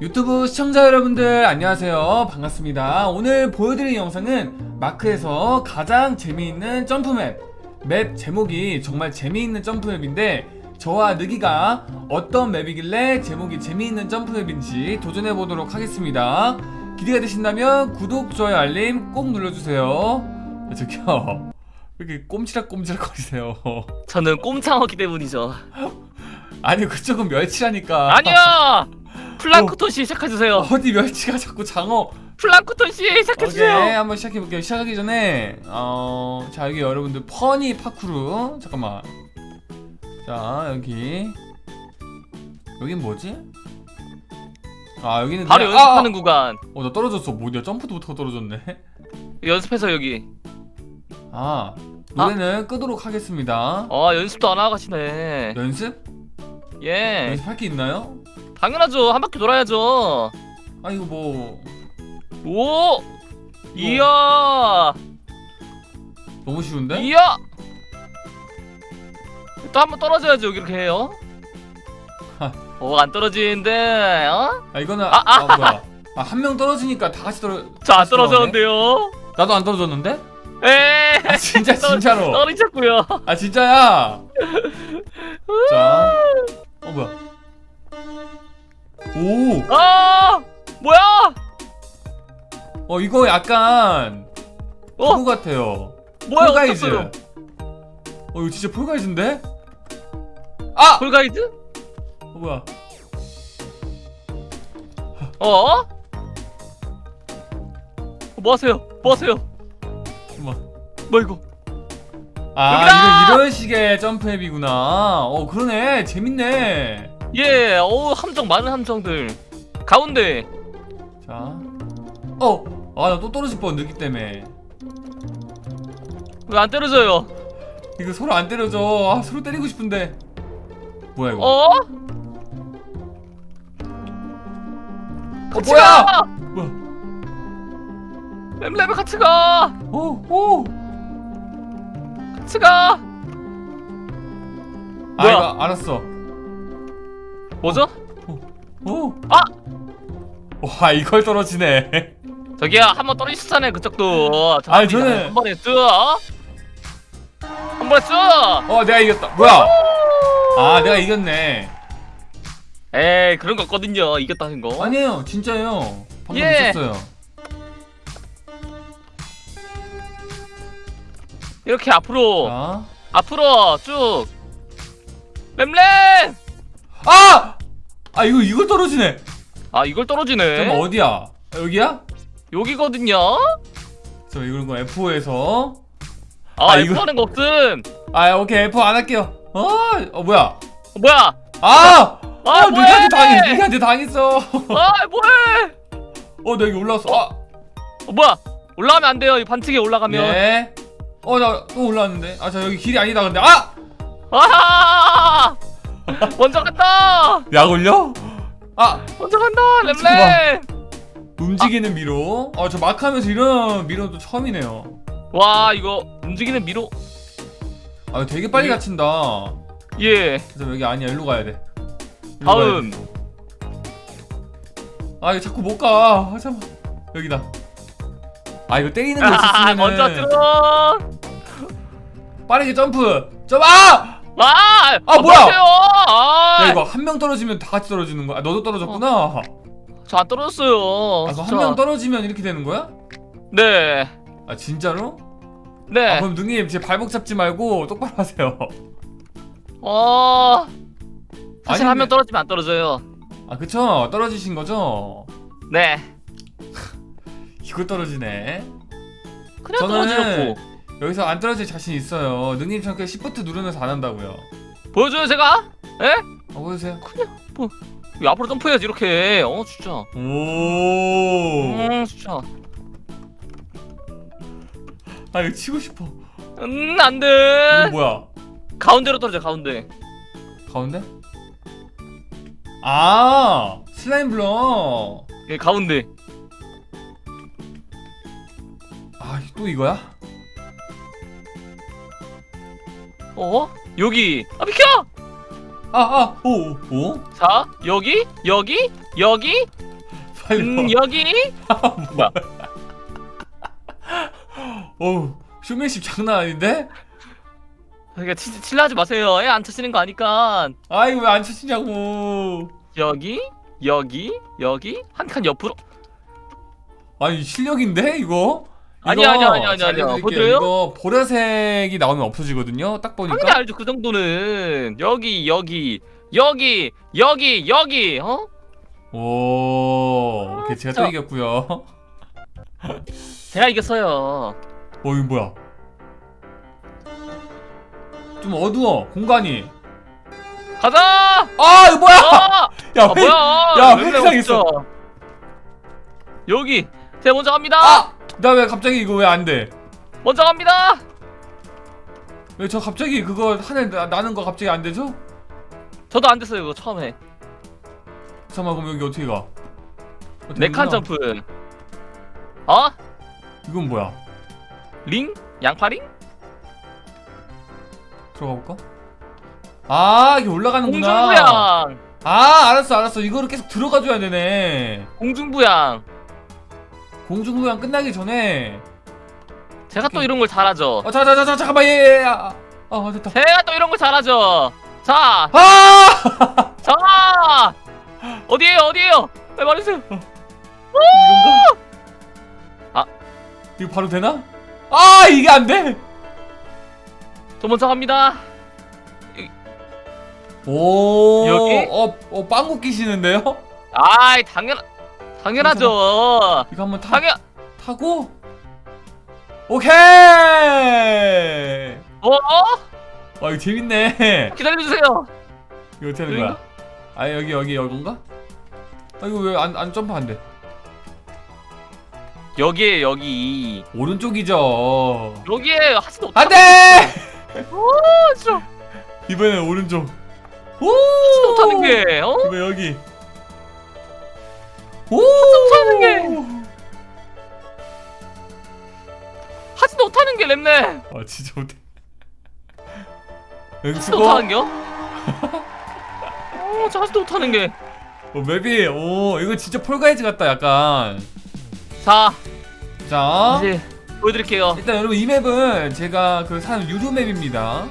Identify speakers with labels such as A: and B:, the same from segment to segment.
A: 유튜브 시청자 여러분들 안녕하세요. 반갑습니다. 오늘 보여드릴 영상은 마크에서 가장 재미있는 점프맵. 맵 제목이 정말 재미있는 점프맵인데 저와 느기가 어떤 맵이길래 제목이 재미있는 점프맵인지 도전해보도록 하겠습니다. 기대가 되신다면 구독, 좋아요, 알림 꼭 눌러주세요. 아, 저기요. 왜 이렇게 꼼지락꼼지락 거리세요?
B: 저는 꼼창하기 때문이죠.
A: 아니 그쪽은 멸치라니까.
B: 아니야! 플랑크톤 씨 시작해주세요.
A: 어디 멸치가 자꾸 장어
B: 플랑크톤 씨 시작해주세요.
A: 한번 시작해볼게요 시작하기 전에 어... 자 여기 여러분들 퍼니 파쿠르 잠깐만 자 여기 여긴 뭐지? 아 여기는
B: 바로
A: 그냥-
B: 연습하는 구간.
A: 아! 어나 떨어졌어 뭐냐 점프도 못하고 떨어졌네
B: 연습해서 여기.
A: 아 노래는 끄도록 하겠습니다
B: 어 연습도 안 하고 가시네.
A: 연습?
B: 예.
A: 연습할 게 있나요?
B: 당연하죠. 한 바퀴 돌아야죠.
A: 아 이거 뭐
B: 오! 이야!
A: 너무 쉬운데?
B: 이야! 또 한 번 떨어져야죠. 여기 이렇게 해요. 어, 안 떨어지는데, 어?
A: 아 이거는
B: 아,
A: 아, 뭐야 아 한 명 떨어지니까 다 같이 떨어
B: 저안
A: 다시 들어가네?
B: 떨어졌는데요?
A: 나도 안 떨어졌는데?
B: 에
A: 아 진짜 진짜로
B: 떨어졌고요.
A: 아 진짜야. 자, 어 뭐야? 오,
B: 아! 뭐야?
A: 어 이거 약간
B: 어?
A: 그거 같아요.
B: 뭐야?
A: 폴가이즈.
B: 어떡해요?
A: 어 이거 진짜 폴가이즈인데? 아,
B: 폴가이즈?
A: 어, 뭐야?
B: 어? 뭐 하세요? 뭐 하세요?
A: 잠깐만.
B: 뭐 이거?
A: 아
B: 여기다!
A: 이런 이런 식의 점프앱이구나. 어 그러네, 재밌네.
B: 예, 어우 함정 많은 함정들. 가운데.
A: 자, 어, 아 나 또 떨어질 뻔 느기 때문에.
B: 왜 안 때려져요?
A: 이거 서로 안 때려져. 아 서로 때리고 싶은데. 뭐야 이거?
B: 어?
A: 어,
B: 같이
A: 뭐야?
B: 가!
A: 뭐야?
B: 램램에 같이 가!
A: 오, 오.
B: 같이 가!
A: 아
B: 뭐야?
A: 이거 알았어.
B: 뭐죠?
A: 오.
B: 아!
A: 와 이걸 떨어지네.
B: 저기요 한 번 떨어지셨잖아요 그쪽도.
A: 아니. 저는-
B: 한 번에 쭉. 한 번에 쭉.
A: 어 내가 이겼다. 뭐야? 아 내가 이겼네.
B: 에이 그런 거 없거든요 이겼다는 거.
A: 아니에요 진짜예요. 방금
B: 예.
A: 있었어요.
B: 이렇게 앞으로
A: 자.
B: 앞으로 쭉. 램램!
A: 아! 아 이거 이걸 떨어지네.
B: 아 이걸 떨어지네.
A: 어디야? 아, 여기야?
B: 여기거든요.
A: 저 이걸 거 F5에서.
B: 아,
A: 아,
B: 이거
A: 이거-
B: 하는 거 없음.
A: 아 오케이 F 안 할게요. 어, 어 뭐야?
B: 어, 뭐야?
A: 아!
B: 아,
A: 아,
B: 뭐해?
A: 내한테 당했, 내한테 당했어.
B: 아 뭐해?
A: 어, 나 여기 올라왔어. 아,
B: 어, 뭐야? 올라가면 안 돼요. 이 반칙에 올라가면.
A: 예. 어, 나 또 올라왔는데. 아, 저 여기 길이 아니다 근데. 아!
B: 아! 먼저 간다.
A: 약 올려? 아,
B: 먼저 간다.
A: 잠깐만.
B: 램램.
A: 움직이는 미로. 아, 저 마크하면서 이런 미로도 처음이네요.
B: 와 이거 움직이는 미로.
A: 아, 되게 빨리
B: 여기-
A: 갇힌다.
B: 예.
A: 그래서 여기 아니야, 일로 가야 돼. 일로 가야
B: 다음.
A: 돼. 아, 이거 자꾸 못 가. 아, 잠깐. 여기다. 아, 이거 때리는 거
B: 아,
A: 있었으면
B: 먼저 들어.
A: 빠르게 점프. 점프. 아!
B: 아!
A: 아, 뭐야?
B: 아!
A: 야, 이거 한 명 떨어지면 다 같이 떨어지는 거야. 아, 너도 떨어졌구나.
B: 저안 떨어졌어요.
A: 아, 그럼
B: 진짜.
A: 한명 떨어지면 이렇게 되는 거야?
B: 네.
A: 아, 진짜로?
B: 네.
A: 아, 그럼 능님 제 발목 잡지 말고 똑바로 하세요.
B: 어. 사실
A: 아니,
B: 한명 떨어지면 안 떨어져요.
A: 아, 그쵸? 떨어지신 거죠?
B: 네.
A: 이거 떨어지네.
B: 그냥
A: 저는
B: 떨어지려고.
A: 여기서 안 떨어질 자신 있어요. 능님처럼 그냥 시프트 누르면서 안 한다고요.
B: 보여줘요 제가? 예?
A: 아, 보여주세요.
B: 이거 앞으로 점프해야지 이렇게. 어 진짜.
A: 오.
B: 음 진짜.
A: 아, 이거 치고 싶어.
B: 음
A: 이거
B: 안돼.
A: 뭐야?
B: 가운데로 떨어져 가운데.
A: 가운데? 아, 슬라임 블럭.
B: 예 가운데.
A: 아, 또 이거야?
B: 어? 여기. 아 비켜.
A: 아, 아, 오, 오.
B: 자 여기 여기 여기
A: 빨리
B: 음,
A: 와.
B: 여기 뭐야
A: 어우 쇼맨십 장난 아닌데?
B: 그러니까 치, 칠하지 마세요 애 안 차시는 거 아니까
A: 아이 왜안 쳐지냐고
B: 여기 여기 여기 한 칸 옆으로
A: 아니 실력인데 이거?
B: 아니, 아니, 아니, 아니.
A: 알려드릴게요.
B: 보여줘요?
A: 이거 보라색이 나오면 없어지거든요. 딱
B: 당연히
A: 보니까
B: 알죠 그 정도는. 여기 여기 여기 여기 여기 어?
A: 오 오케이. 제가 또
B: 저-
A: 이겼고요.
B: 제가 이겼어요.
A: 어 이거 뭐야? 좀 어두워. 공간이.
B: 가자!
A: 아 이거 뭐야?
B: 아,
A: 야
B: 아
A: 회-
B: 뭐야?
A: 야,
B: 왜
A: 획상 있어.
B: 여기 제가 먼저 갑니다.
A: 아! 나 왜 갑자기 이거 왜 안 돼?
B: 먼저 갑니다
A: 왜 저 갑자기 그거 하늘 나, 나는 거 갑자기 안 되죠?
B: 저도 안 됐어요 이거 처음에
A: 잠깐만 그럼 여기 어떻게 가? 어떻게
B: 네칸
A: 되구나.
B: 점프 어?
A: 이건 뭐야?
B: 링? 양파링?
A: 들어가 볼까? 아 이게 올라가는구나
B: 공중부양
A: 아 알았어 알았어 이거를 계속 들어가 줘야 되네
B: 공중부양
A: 공중부양 끝나기 전에.
B: 제가 또 이런 걸 잘하죠.
A: 어 자자자자 잠깐만 예예 아, 아 됐다.
B: 제가 또 이런 걸 잘하죠. 자,
A: 아!
B: 자. 어디에요 어디에요? 빨리 말해주세요
A: 이건가?
B: 아.
A: 이거 바로 되나? 아 이게 안 돼!
B: 저 먼저 갑니다.
A: 오.
B: 여기?
A: 어, 어 빵꾸 끼시는데요?
B: 아이 당연 당연하죠
A: 이거 한번 타,
B: 당연
A: 타고 오케이
B: 어?
A: 아 이거 재밌네
B: 기다려주세요
A: 이거 어떻게 하는 거야? 아 여기 여기 여긴가? 아 이거 왜 안 안 점프 안 돼?
B: 여기에 여기
A: 오른쪽이죠
B: 여기에 하지도 못하고
A: 안돼!
B: 어, 진짜
A: 이번엔 오른쪽 오!
B: 하지도 못하는 게 어?
A: 이거 여기 오!
B: 못하는 게. 하지도 못하는 게 랩네
A: 아 진짜 못해
B: 하지도
A: 수고
B: 못하는 겨? 어, 저 하지도 못하는 게
A: 어, 맵이 오 이거 진짜 폴가이즈 같다 약간
B: 자,
A: 자
B: 이제 보여드릴게요.
A: 일단 여러분 이 맵은 제가 그 사는 유료 맵입니다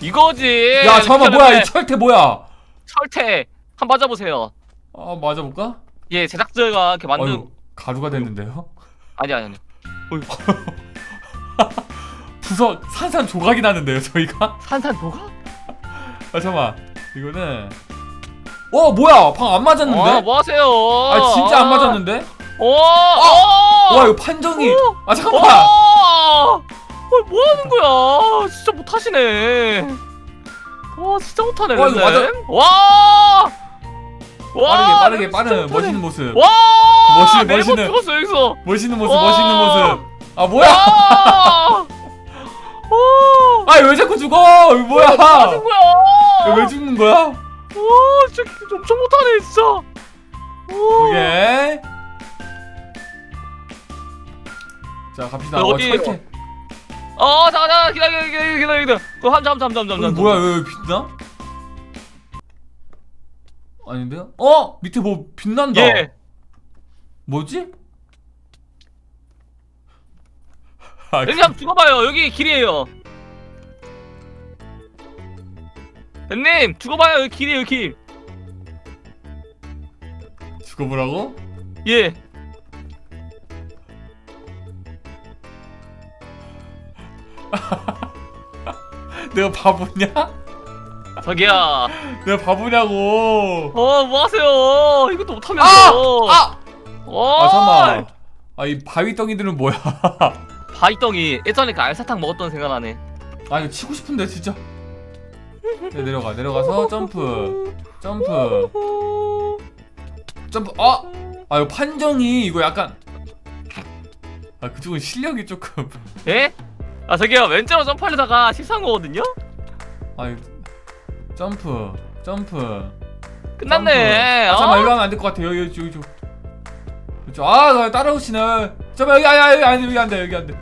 B: 이거지.
A: 야 잠깐만 뭐야 이
B: 랩.
A: 철퇴 뭐야
B: 철퇴 한번 맞아보세요.
A: 아 맞아볼까?
B: 예, 제작자가 이렇게 만든
A: 아유 가루가 됐는데요
B: 아니 아니 아니.
A: 부서 산산 조각이 나는데요 저희가
B: 산산 조각?
A: 아 잠깐만 이거는 어 뭐야 방 안 맞았는데?
B: 어, 뭐 하세요?
A: 아 진짜 안 맞았는데?
B: 오, 오,
A: 와 이거 판정이
B: 어?
A: 아
B: 오,
A: 잠깐만
B: 어, 뭐 하는 거야? 진짜 못하시네. 와, 진짜 못하네.
A: 와, 이거
B: 랩네. 와, 와,
A: 빠르게
B: 랩
A: 빠르게
B: 진짜
A: 빠른
B: 못하네.
A: 멋있는 모습
B: 와, 네번
A: 멋있는-
B: 죽었어 여기서.
A: 멋있는 모습
B: 와.
A: 멋있는 모습 아 뭐야
B: 와, 와,
A: 아 왜 자꾸 죽어 이거 뭐야
B: 뭐 하는 거야?
A: 왜 죽는 거야?
B: 와, 진짜 엄청 못하네 진짜. 와.
A: 오케이 자 갑시다
B: 어,
A: 어? 철퇴
B: 어, 잠깐, 잠깐, 기다려, 기다려, 기다려, 기다려. 그 함, 잠, 잠, 잠, 잠,
A: 어,
B: 잠.
A: 뭐야 왜, 왜 빛나? 아닌데요? 어? 밑에 뭐 빛난다
B: 예.
A: 뭐지? 아,
B: 여기 한번 죽어봐요. 여기 길이에요. 님 죽어봐요. 여기 길이에요, 길.
A: 죽어보라고?
B: 예.
A: 내가 바보냐?
B: 저기야.
A: 내가 바보냐고
B: 어, 뭐 하세요? 이것도
A: 아!
B: 못하면서.
A: 아!
B: 와.
A: 아 잠깐만 아이 바위덩이들은 뭐야
B: 바위덩이. 예전에 그 알사탕 먹었던 생각나네.
A: 아 이거 치고 싶은데 진짜 네, 내려가 내려가서 점프 점프 점프 아! 아 이거 판정이 이거 약간 아 그쪽은 실력이 조금
B: 예? 아, 저기요. 왼쪽으로 점프하려다가 실수한 거거든요?
A: 아 점프 점프
B: 끝났네.
A: 점프. 아,
B: 어?
A: 잠깐만 일로 하면 안 될 것 같아 여기 여기 여기 그렇죠 아 따라오시네 잠깐만 여기 아니 아니 아니 여기 안돼 여기 안돼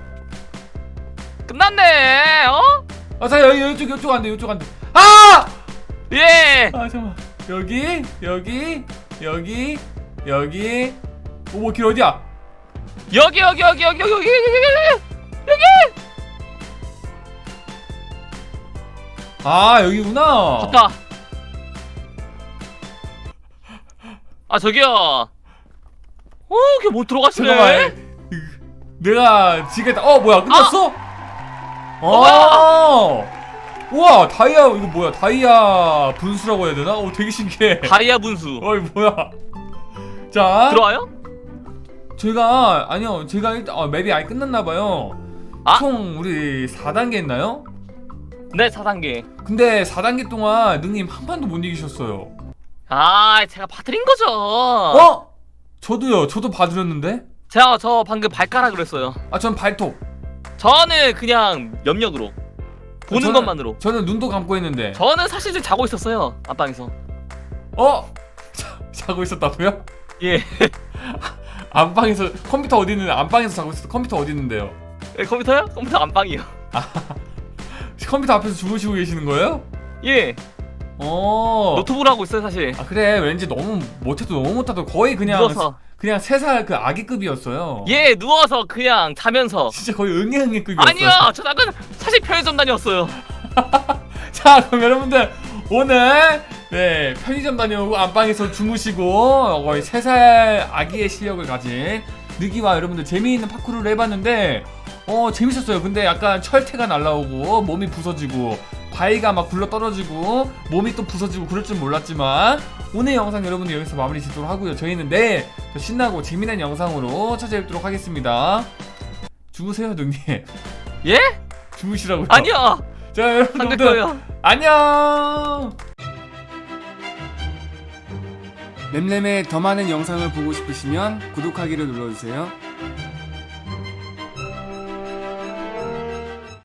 B: 끝났네. 어?
A: 아 잠깐 여기 이쪽 이쪽 안돼 이쪽 안돼 아!
B: 예.
A: 아 잠깐만 여기 여기 여기 여기 오뭐 길 어디야
B: 여기 여기 여기 여기 여기 여기 여기 여기
A: 아 여기구나
B: 좋다. 아 저기요. 어, 걔못 들어가시네.
A: 잠깐만 내가 지겠다 어 뭐야 끝났어
B: 뭐야?
A: 어 우와 다이아 이거 뭐야 다이아 분수라고 해야 되나 오 되게 신기해
B: 다이아 분수.
A: 어이 뭐야 자
B: 들어와요?
A: 제가 아니요 제가 일단 어, 맵이 아예 끝났나봐요
B: 아?
A: 총 우리 4단계 했나요?
B: 네, 4단계.
A: 근데 4단계 동안 능님 한 판도 못 이기셨어요
B: 아, 제가 봐드린 거죠.
A: 어? 저도요 저도 봐드렸는데
B: 제가 저 방금 발가락으로 했어요.
A: 아 전 발톱
B: 저는 그냥 염력으로 보는
A: 저는-
B: 것만으로.
A: 저는 눈도 감고 했는데
B: 저는 사실 좀 자고 있었어요 안방에서.
A: 어? 자, 자고 있었다고요?
B: 예.
A: 안방에서 컴퓨터 어디 있는데 안방에서 자고 있었어 컴퓨터 어디 있는데요?
B: 예, 컴퓨터요? 컴퓨터 안방이요.
A: 컴퓨터 앞에서 주무시고 계시는 거예요?
B: 예.
A: 어.
B: 노트북을 하고 있어요 사실.
A: 아 그래 왠지 너무 못해도 너무 못해도 거의 그냥
B: 누워서.
A: 그냥 세 살 그 아기급이었어요.
B: 예, 누워서 그냥 자면서.
A: 진짜 거의 응애응애급이었어요.
B: 아니요, 저 잠깐 사실 편의점 다녔어요.
A: 자 그럼 여러분들 오늘 네 편의점 다녀오고 안방에서 주무시고 거의 세 살 아기의 실력을 가진 느기와 여러분들 재미있는 파쿠르를 해봤는데 어 재밌었어요. 근데 약간 철퇴가 날라오고 몸이 부서지고 바위가 막 굴러 떨어지고 몸이 또 부서지고 그럴 줄 몰랐지만 오늘 영상 여러분들 여기서 마무리 짓도록 하고요. 저희는 내일 더 신나고 재미난 영상으로 찾아뵙도록 하겠습니다. 주무세요, 능님.
B: 예?
A: 주무시라고요.
B: 아니요.
A: 자, 여러분들. 안녕. 램램의 더 많은 영상을 보고 싶으시면 구독하기를 눌러주세요.